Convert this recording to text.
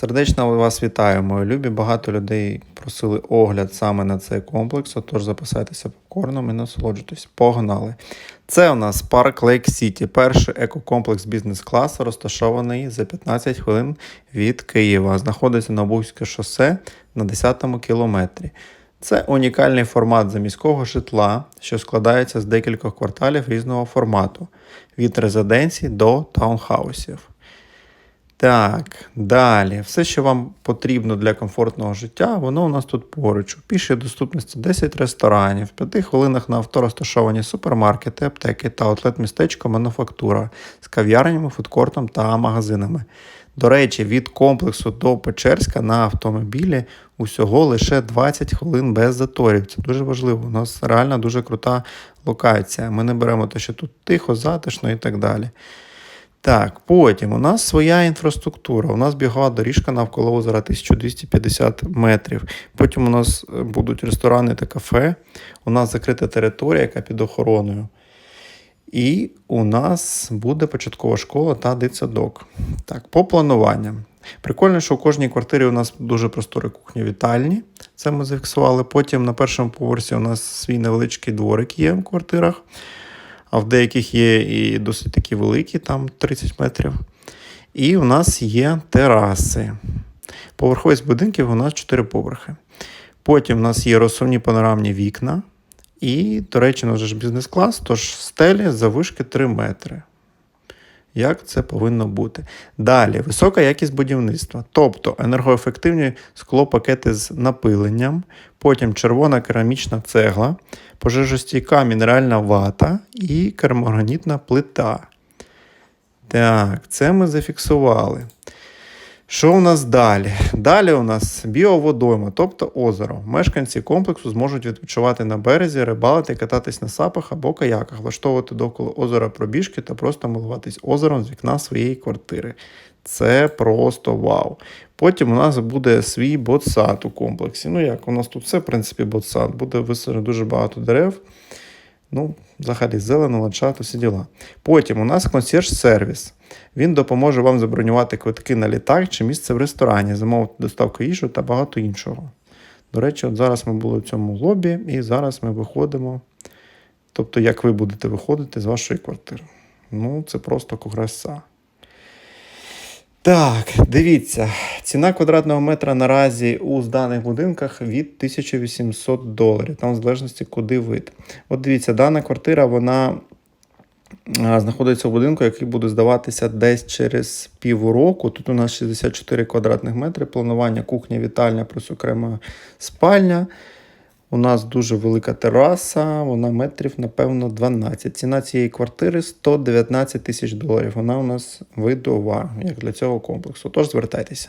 Сердечно вас вітаю, мої любі. Багато людей просили огляд саме на цей комплекс, отож записайтеся попкорном і насолоджуйтесь. Погнали! Це у нас парк Лейк Сіті, перший екокомплекс бізнес-класу, розташований за 15 хвилин від Києва. Знаходиться на Бузьке шосе на 10-му кілометрі. Це унікальний формат заміського житла, що складається з декількох кварталів різного формату, від резиденцій до таунхаусів. Так, далі. Все, що вам потрібно для комфортного життя, воно у нас тут поруч. У пішій доступності 10 ресторанів, в 5 хвилинах на авто розташовані супермаркети, аптеки та аутлет-містечко мануфактура з кав'ярнями, фудкортом та магазинами. До речі, від комплексу до Печерська на автомобілі усього лише 20 хвилин без заторів. Це дуже важливо. У нас реально дуже крута локація. Ми не беремо те, що тут тихо, затишно і так далі. Так, потім у нас своя інфраструктура. У нас бігова доріжка навколо озера 1250 метрів. Потім у нас е, будуть ресторани та кафе. У нас закрита територія, яка під охороною. І у нас буде початкова школа та дитсадок. Так, по плануванням. Прикольно, що у кожній квартирі у нас дуже простори кухні вітальні. Це ми зафіксували. Потім на першому поверсі у нас свій невеличкий дворик є в квартирах а в деяких є і досить такі великі, там 30 метрів. І у нас є тераси. Поверховість будинків у нас 4 поверхи. Потім у нас є розсувні панорамні вікна. І, до речі, у нас ж бізнес-клас, тож стелі завишки 3 метри. Як це повинно бути? Далі, висока якість будівництва, тобто енергоефективні склопакети з напиленням, потім червона керамічна цегла, пожежостійка мінеральна вата і керамогранітна плита. Так, це ми зафіксували. Що у нас далі? Далі у нас біоводойма, тобто озеро. Мешканці комплексу зможуть відпочивати на березі, рибалити, кататись на сапах або каяках, влаштовувати довкола озера пробіжки та просто милуватись озером з вікна своєї квартири. Це просто вау. Потім у нас буде свій ботсад у комплексі. Ну як, у нас тут все, в принципі, ботсад. Буде висаджено дуже багато дерев. Ну, взагалі, зелено, ландшафт, усі діла. Потім у нас консьєрж-сервіс. Він допоможе вам забронювати квитки на літак чи місце в ресторані, замовити доставку їжу та багато іншого. До речі, от зараз ми були в цьому лобі, і зараз ми виходимо. Тобто, як ви будете виходити з вашої квартири. Ну, це просто краса. Так, дивіться, ціна квадратного метра наразі у зданих будинках від 1800 доларів, там в залежності, куди вид. От дивіться, дана квартира, вона знаходиться в будинку, який буде здаватися десь через півроку. Тут у нас 64 квадратних метри, планування, кухня, вітальня, плюс окрема спальня. У нас дуже велика тераса, вона метрів, напевно, 12. Ціна цієї квартири 119 тисяч доларів. Вона у нас видова, як для цього комплексу. Тож звертайтеся.